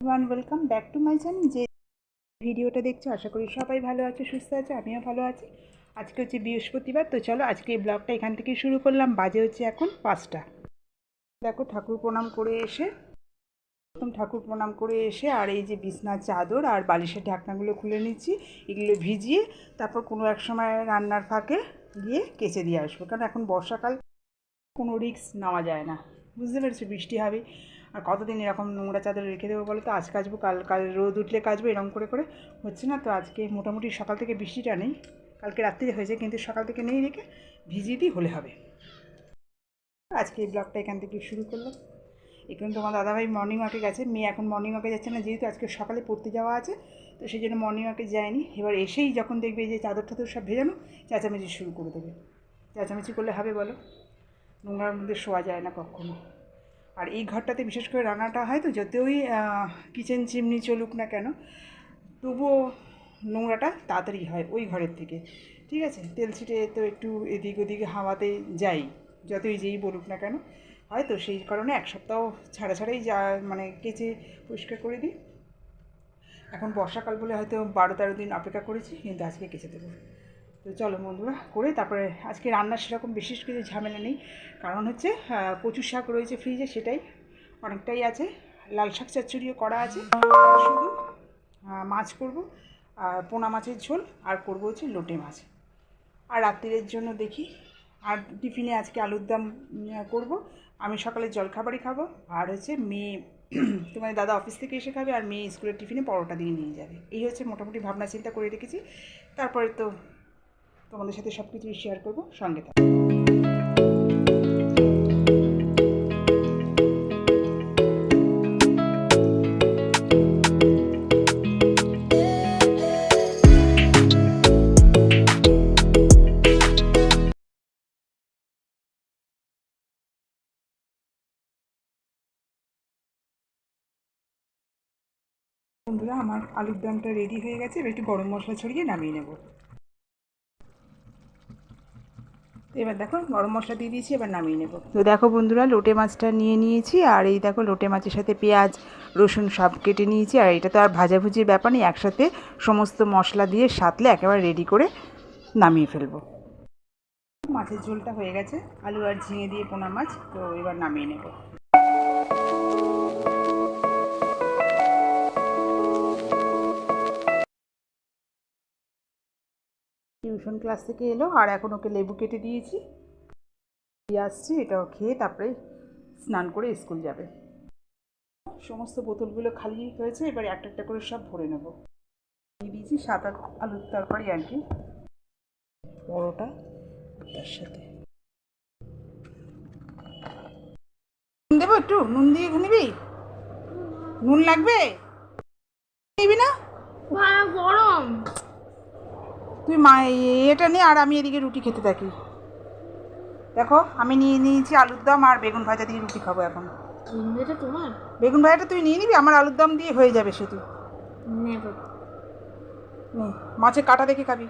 One welcome back to my channel যে ভিডিওটা দেখছ, আশা করি সবাই ভালো আছে, সুস্থ আছে, আমিও ভালো আছি। আজকে হচ্ছে বৃহস্পতিবার, তো চলো আজকে এই ব্লগটা এখান থেকে শুরু করলাম। বাজে হচ্ছে এখন পাঁচটা। দেখো, ঠাকুর প্রণাম করে এসে, প্রথম ঠাকুর প্রণাম করে এসে আর এই যে বিছনার চাদর আর বালিশের ঢাকনাগুলো খুলে নিচ্ছি, এগুলো ভিজিয়ে তারপর কোনো এক সময় রান্নার ফাঁকে গিয়ে কেচে দিয়ে আসব। কারণ এখন বর্ষাকাল, কোনো রিস্ক নেওয়া যায় না। বুঝতে পেরেছ? বৃষ্টি হবে। আর কতদিন এরকম নোংরা চাদর রেখে দেবো বলো তো? আজ কাচবো, কাল কাল রোদ উঠলে কাচবো এরকম করে করে। হচ্ছে না তো আজকে মোটামুটি সকাল থেকে বৃষ্টিটা নেই। কালকে রাত্রিরে হয়েছে, কিন্তু সকাল থেকে নেই রেখে ভিজিয়ে দিই হলে হবে। আজকে এই ব্লগটা এখান থেকে শুরু করলাম। এখানে তোমার দাদাভাই মর্নিং ওয়াকে গেছে। মেয়ে এখন মর্নিং ওয়াকে যাচ্ছে না, যেহেতু আজকে সকালে পড়তে যাওয়া আছে, তো সেই জন্য মর্নিং ওয়াকে যায়নি। এবার এসেই যখন দেখবে যে চাদর টাদর সব ভেজানো, চেঁচামেচি শুরু করে দেবে। চেঁচামেচি করলে হবে বলো? নোংরার মধ্যে শোয়া যায় না কখনো। আর এই ঘরটাতে বিশেষ করে রান্নাটা হয় তো যতই কিচেন চিমনি চলুক না কেন, তবুও নোংরাটা তাড়াতাড়ি হয় ওই ঘরের থেকে। ঠিক আছে? তেল ছিটে তো একটু এদিক ওদিকে হাওয়াতে যাই, যতই যেই বলুক না কেন। হয়তো সেই কারণে এক সপ্তাহ ছাড়া ছাড়াই যা মানে কেচে পরিষ্কার করে দিই। এখন বর্ষাকাল বলে হয়তো বারো তেরো দিন অপেক্ষা করেছি, কিন্তু আজকে কেচে দেবো। তো চলো বন্ধুরা, করে তারপরে আজকে রান্নার সেরকম বিশেষ কিছু ঝামেলা নেই। কারণ হচ্ছে কচু শাক রয়েছে ফ্রিজে সেটাই অনেকটাই আছে। লাল শাক চচ্চড়িও করা আছে। শুধু মাছ করব, আর পোনা মাছের ঝোল, আর করব হচ্ছে লোটে মাছ। আর রাত্রিরের জন্য দেখি, আর টিফিনে আজকে আলুর দম করব। আমি সকালে জলখাবারই খাব, আর হচ্ছে মেয়ে তোমার দাদা অফিস থেকে এসে খাবে, আর মেয়ে স্কুলের টিফিনে পরোটা দিয়ে নিয়ে যাবে। এই হচ্ছে মোটামুটি ভাবনা চিন্তা করে রেখেছি। তারপরে তো তোমাদের সাথে সব কিছুই শেয়ার করব। সঙ্গে থাকো। বন্ধুরা, আমার আলুর দমটা রেডি হয়ে গেছে। এবার একটু গরম মশলা ছড়িয়ে নামিয়ে নেব। এবার দেখো গরম মশলা দিয়ে দিয়েছি এবার নামিয়ে নেব। তো দেখো বন্ধুরা লোটে মাছটা নিয়ে নিয়েছি আর এই দেখো লোটে মাছের সাথে পেঁয়াজ রসুন সব কেটে নিয়েছি আর এটা তো আর ভাজাভুজির ব্যাপার নেই একসাথে সমস্ত মশলা দিয়ে সাতলে একেবারে রেডি করে নামিয়ে ফেলব। মাছের ঝোলটা হয়ে গেছে আলু আর ঝিঙে দিয়ে পোনা মাছ তো এবার নামিয়ে নেব। টিউশন ক্লাস থেকে এলো আর এখন ওকে লেবু কেটে দিয়েছি। দিয়ে আসছি, এটাও খেয়ে তারপরে স্নান করে স্কুল যাবে। সমস্ত বোতলগুলো খালি হয়েছে, এবার একটা একটা করে সব ভরে নেব। দিয়ে দিয়েছি সাত আট আলুর তরকারি আর কি। পরোটা তার সাথে। নুন দেবো একটু? নুন দিয়ে নিবি? নুন লাগবে? নিবি না? গরম। তুই মা এটা নিয়ে আর আমি এদিকে রুটি খেতে থাকি। দেখো আমি নিয়ে নিয়েছি আলুর দম আর বেগুন ভাজা দিয়ে রুটি খাব এখন। তোমার? বেগুন ভাজাটা তুই নিয়ে নিবি আমার আলুর দম দিয়ে হয়ে যাবে শুধু মাছের কাটা দেখে খাবি।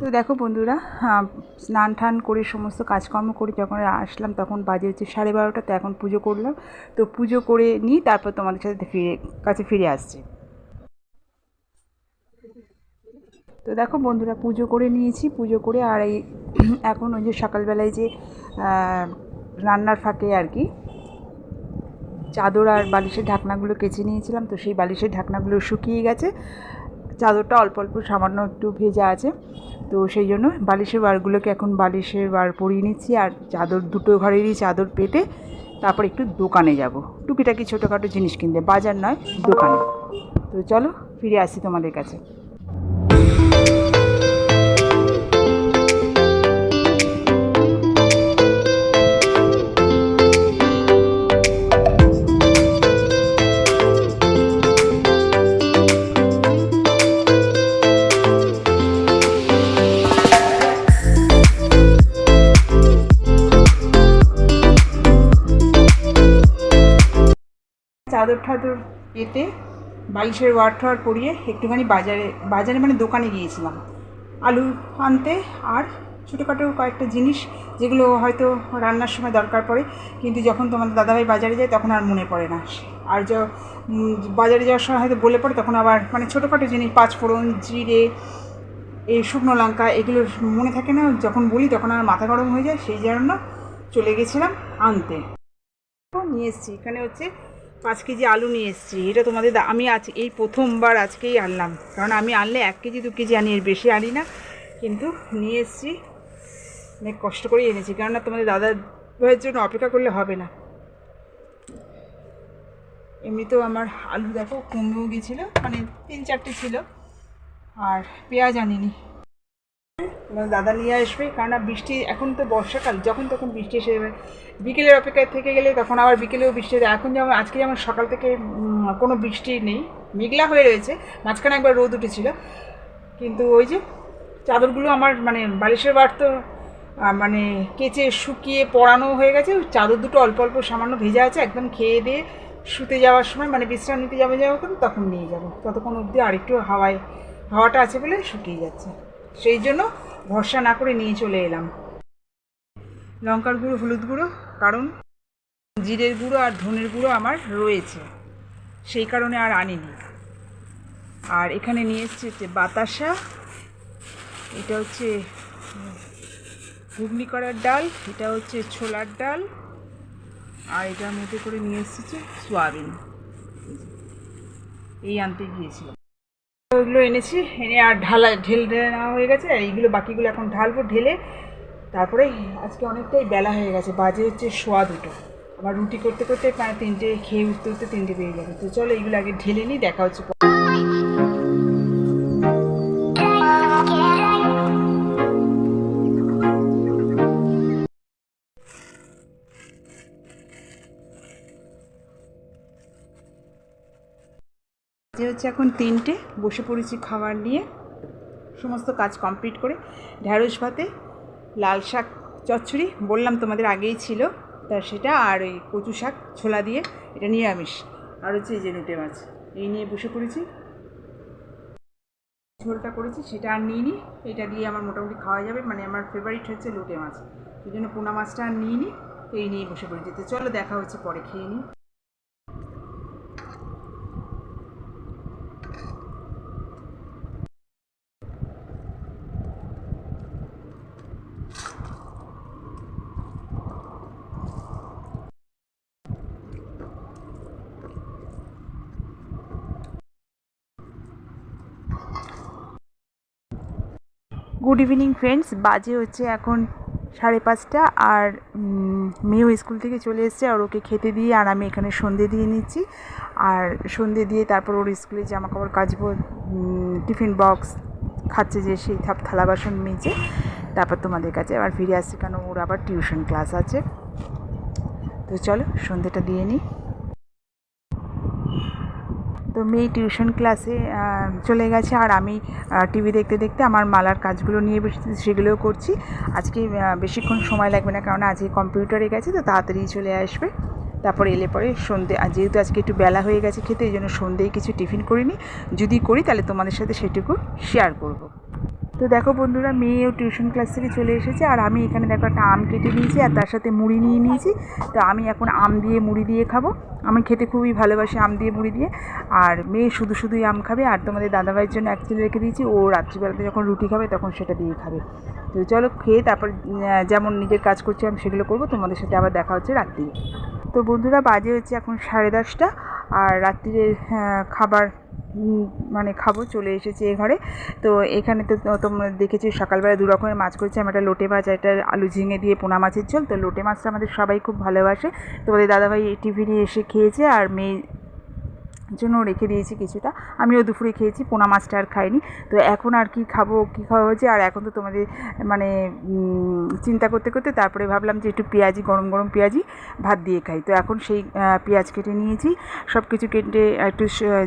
তো দেখো বন্ধুরা আহ, স্নান টান করে সমস্ত কাজকর্ম করে যখন আসলাম তখন বাজে হচ্ছে সাড়ে বারোটা তো এখন পুজো করলাম। তো পুজো করে নিই তারপর তোমাদের সাথে ফিরে কাছে ফিরে আসছি। তো দেখো বন্ধুরা পুজো করে নিয়েছি পুজো করে আর এই এখন ওই যে সকালবেলায় যে রান্নার ফাঁকে আর কি চাদর আর বালিশের ঢাকনাগুলো কেচে নিয়েছিলাম। তো সেই বালিশের ঢাকনাগুলো শুকিয়ে গেছে। চাদরটা অল্প অল্প সামান্য একটু ভেজা আছে। তো সেই জন্য বালিশের বারগুলোকে এখন বালিশের বার পরিয়ে নিচ্ছি আর চাদর দুটো ঘরেরই চাদর পেতে তারপর একটু দোকানে যাব। টুকিটাকি ছোটোখাটো জিনিস কিনতে, বাজার নয়, দোকানে। তো চলো, ফিরে আসি তোমাদের কাছে। চাদর ঠাদর পেতে বালিশের ওয়ার ঠার পরিয়ে একটুখানি বাজারে বাজারে মানে দোকানে গিয়েছিলাম। আলু আনতে আর ছোটোখাটো কয়েকটা জিনিস যেগুলো হয়তো রান্নার সময় দরকার পড়ে, কিন্তু যখন তোমাদের দাদাভাই বাজারে যায় তখন আর মনে পড়ে না। আর য বাজারে যাওয়ার সময় হয়তো বলে পড়ে, তখন আবার মানে ছোটোখাটো জিনিস, পাঁচফোড়ন, জিরে, এই শুকনো লঙ্কা, এগুলো মনে থাকে না, যখন বলি তখন আমার মাথা গরম হয়ে যায়, সেই জন্য চলে গেছিলাম আনতে। নিয়ে এসেছি, এখানে হচ্ছে পাঁচ কেজি আলু নিয়ে এসেছি। এটা তোমাদের আমি আজ এই প্রথমবার আজকেই আনলাম। কারণ আমি আনলে এক কেজি, দু কেজি আনি এর বেশি আনি না। কিন্তু নিয়ে এসেছি। অনেক কষ্ট করেই এনেছি। কেননা তোমাদের দাদার ভাইয়ের জন্য অপেক্ষা করলে হবে না। এমনিতেও আমার আলু দেখো কমেও গেছিল। মানে তিন চারটে ছিল। আর পেঁয়াজ আনিনি। তোমার দাদা নিয়ে আসবে কারণ বৃষ্টি এখন তো বর্ষাকাল, যখন তখন বৃষ্টি এসে যাবে। বিকেলের অপেক্ষায় থেকে গেলে তখন আবার বিকেলেও বৃষ্টি এখন যেমন, আজকে যেমন সকাল থেকে কোনো বৃষ্টি নেই, মেঘলা হয়ে রয়েছে, মাঝখানে একবার রোদ উঠেছিল। কিন্তু ওই যে চাদরগুলো আমার মানে বালিশের বার তো মানে কেচে শুকিয়ে পড়ানো হয়ে গেছে চাদর দুটো অল্প অল্প সামান্য ভেজা আছে, একদম খেয়ে দিয়ে শুতে যাওয়ার সময় মানে বিশ্রাম নিতে যাবে যাব তখন নিয়ে যাব। ততক্ষণ অবধি আরেকটু হাওয়ায়, হাওয়াটা আছে বলে শুকিয়ে যাচ্ছে। সেই জন্য ভরসা না করে নিয়ে চলে এলাম। লঙ্কার গুঁড়ো, হলুদ গুঁড়ো, কারণ জিরের গুঁড়ো আর ধনের গুঁড়ো আমার রয়েছে। সেই কারণে আর আনিনি। আর এখানে নিয়ে এসছি হচ্ছে বাতাসা, এটা হচ্ছে, ঘুগনি করার ডাল, এটা হচ্ছে ছোলার ডাল, আর এটার মধ্যে করে নিয়ে এসেছি সোয়াবিন। এই আনতে গিয়েছিলাম। ওইগুলো এনেছি, এনে আর ঢালা, ঢেল ঢেলে নেওয়া হয়ে গেছে, আর এইগুলো বাকিগুলো এখন ঢালবো, ঢেলে তারপরে আজকে অনেকটাই বেলা হয়ে গেছে, বাজে হচ্ছে সোয়া দুটো। আবার রুটি করতে করতে প্রায় তিনটে, খেয়ে উঠতে উঠতে তিনটে পেয়ে যাবে তো চলো এইগুলো আগে ঢেলে নিই, দেখা হচ্ছে হচ্ছে এখন তিনটে। বসে পড়েছি খাবার নিয়ে। সমস্ত কাজ কমপ্লিট করে ঢ্যাঁড়স ভাতে, লাল শাক চচ্চড়ি, বললাম তোমাদের আগেই ছিল। তা সেটা আর ওই কচু শাক, ছোলা দিয়ে এটা নিরামিষ। আর হচ্ছে এই যে লুটে মাছ, এই নিয়ে বসে পড়েছি। ঝোলটা করেছি, সেটা আর নিইনি। এটা দিয়ে আমার মোটামুটি খাওয়া যাবে। মানে আমার ফেভারিট হচ্ছে লোটে মাছ। সেই জন্য পোনা মাছটা আর নিইনি। এই নিয়ে বসে পড়েছি। তো চলো দেখা হচ্ছে পরে, খেয়ে নিই। গুড ইভিনিং ফ্রেন্ডস বাজে হচ্ছে এখন সাড়ে পাঁচটা আর মেয়েও স্কুল থেকে চলে এসেছে আর ওকে খেতে দিয়ে আর আমি এখানে সন্ধে দিয়ে নিচ্ছি। আর সন্ধে দিয়ে তারপর ওর স্কুলে জামা কাপড় কাচবো টিফিন বক্স খাচ্ছে যে সেই থাপ থালা বাসন মেজে, তারপর তোমাদের কাছে আবার ফিরে আসছি কেন ওর আবার টিউশন ক্লাস আছে। তো চলো সন্ধেটা দিয়ে নিই। তো মেয়ে টিউশন ক্লাসে চলে গেছে আর আমি টিভি দেখতে দেখতে আমার মালার কাজগুলো নিয়ে সেগুলোও করছি। আজকে বেশিক্ষণ সময় লাগবে না কারণ আজকে কম্পিউটারে গেছে, তো তাড়াতাড়ি চলে আসবে। তারপর এলে পরে সন্ধে যেহেতু আজকে একটু বেলা হয়ে গেছে খেতে, এই জন্য সন্ধেয় কিছু টিফিন করিনি। যদি করি তাহলে তোমাদের সাথে সেটুকু শেয়ার করব। তো দেখো বন্ধুরা মেয়েও টিউশন ক্লাস থেকে চলে এসেছে আর আমি এখানে দেখো একটা আম কেটে নিয়েছি আর তার সাথে মুড়ি নিয়ে নিয়েছি। তো আমি এখন আম দিয়ে মুড়ি দিয়ে খাব। আমি খেতে খুবই ভালোবাসি আম দিয়ে মুড়ি দিয়ে। আর মেয়ে শুধু শুধুই আম খাবে আর তোমাদের দাদাভাইয়ের জন্য অ্যাকচুয়ালি রেখে দিয়েছি। ও রাত্রিবেলাতে যখন রুটি খাবে তখন সেটা দিয়ে খাবে। তো চলো খেয়ে তারপর যেমন নিজের কাজ করছি আমি সেগুলো করব। তোমাদের সাথে আবার দেখা হচ্ছে রাত্রি। তো বন্ধুরা, বাজে হচ্ছে এখন সাড়ে দশটা। আর রাত্রিরে খাবার মানে খাব, চলে এসেছি এ ঘরে। তো এখানে তো তোমরা দেখেছি সকালবেলা দুরকমের মাছ করেছি। আমি একটা লোটে মাছ একটা আলু ঝিঙে দিয়ে পোনা মাছের ঝোল। তো লোটে মাছটা আমাদের সবাই খুব ভালোবাসে। তোমাদের দাদাভাই টিভি টিফিনে এসে খেয়েছে আর মেয়ে জন্য রেখে দিয়েছি কিছুটা। আমিও দুপুরে খেয়েছি, পোনা মাছটা আর খাইনি। তো এখন আর কি খাব, কী খাওয়া হয়েছে? আর এখন তো তোমাদের মানে চিন্তা করতে করতে তারপরে ভাবলাম যে একটু পেঁয়াজি, গরম গরম পেঁয়াজি ভাত দিয়ে খাই। তো এখন সেই পেঁয়াজ কেটে নিয়েছি। সব কিছু কেটে একটু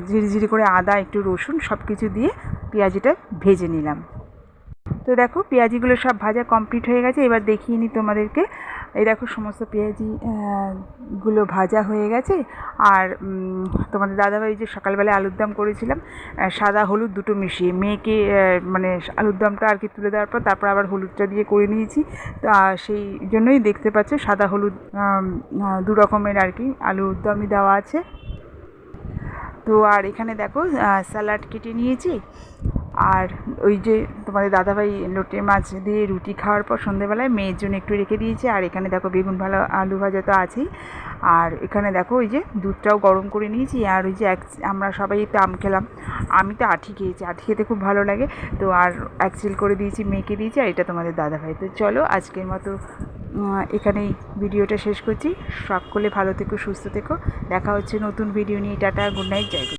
ঝিরিঝিরি করে আদা, একটু রসুন সব কিছু দিয়ে পেঁয়াজিটা ভেজে নিলাম। তো দেখো, পেঁয়াজিগুলো সব ভাজা কমপ্লিট হয়ে গেছে। এবার দেখিয়ে নিই তোমাদেরকে এই দেখো সমস্ত পেঁয়াজি গুলো ভাজা হয়ে গেছে। আর তোমাদের দাদাভাই যে সকালবেলায় আলুর দম করেছিলাম সাদা হলুদ দুটো মিশিয়ে মেয়েকে মানে আলুর দমটা আর কি তুলে দেওয়ার পর তারপর আবার হলুদটা দিয়ে করে নিয়েছি। তো সেই জন্যই দেখতে পাচ্ছ সাদা হলুদ দু রকমের আর কি আলুর দমই দেওয়া আছে। তো আর এখানে দেখো স্যালাড কেটে নিয়েছি। আর ওই যে তোমাদের দাদাভাই লোটে মাছ দিয়ে রুটি খাওয়ার পর সন্ধেবেলায় মেয়ের জন্য একটু রেখে দিয়েছে। আর এখানে দেখো বেগুন ভালো, আলু ভাজা তো আছেই। আর এখানে দেখো ওই যে দুধটাও গরম করে নিয়েছি। আর ওই যে এক, আমরা সবাই তো আম খেলাম। আমি তো আঠি খেয়েছি, আঠি খেতে খুব ভালো লাগে। তো আর এক করে দিয়েছি, মেয়েকে দিয়েছি, আর এটা তোমাদের দাদাভাই। তো চলো আজকের মতো এখানেই ভিডিওটা শেষ করছি। সকলে ভালো থেকো, সুস্থ থেকো। দেখা হচ্ছে নতুন ভিডিও নিয়ে। Tata good night Joy.